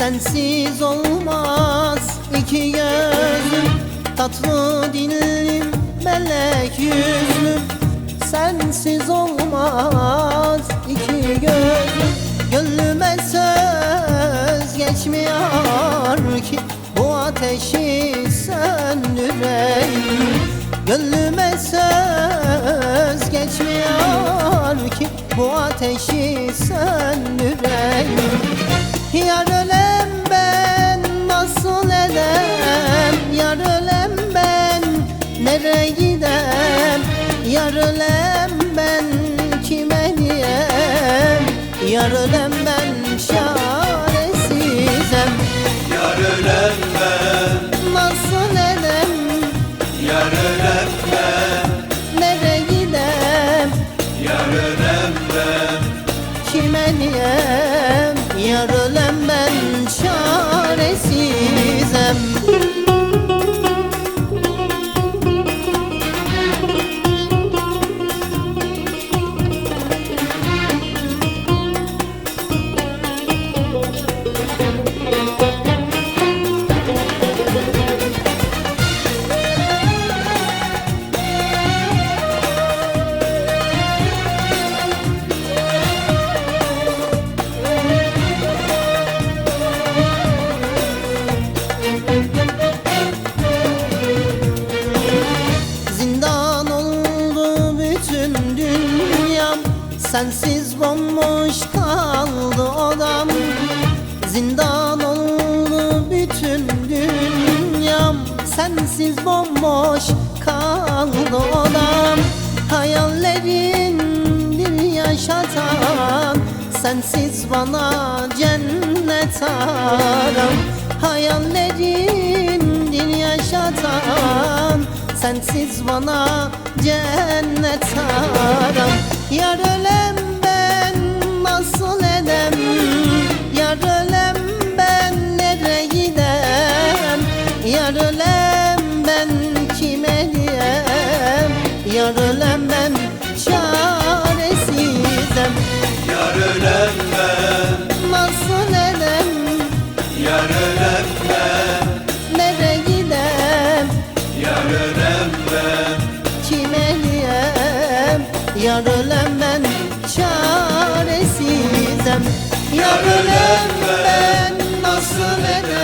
Sensiz olmaz. İki gözüm Tatlı dillim melek yüzlüm Sensiz olmaz. İki gözüm Gönlüme söz geçmiyor ki Bu ateşi söndüreyim Gönlüme söz geçmiyor ki Bu ateşi söndüreyim Yar ölem ben nasıl edem Yar ölem ben nereye gidem? Yar ölem ben kime diyem? Yar ölem Ölem ben çaresizem Sensiz bomboş kaldı odam. Zindan oldu bütün dünyam. Sensiz bomboş kaldı odam. Hayallerin bir yaşatan. Sensiz bana cennet aram Hayallerin bir yaşatan. Sensiz bana cennet aram Yar ölem ben nasıl edem? Yar ölem ben nereye gidem? Yar ölem ben kime diyem? Yar ölem ben çaresizem. Yar ölen ben, Yar ölem ben çaresizem. Yar ölem ben nasıl edem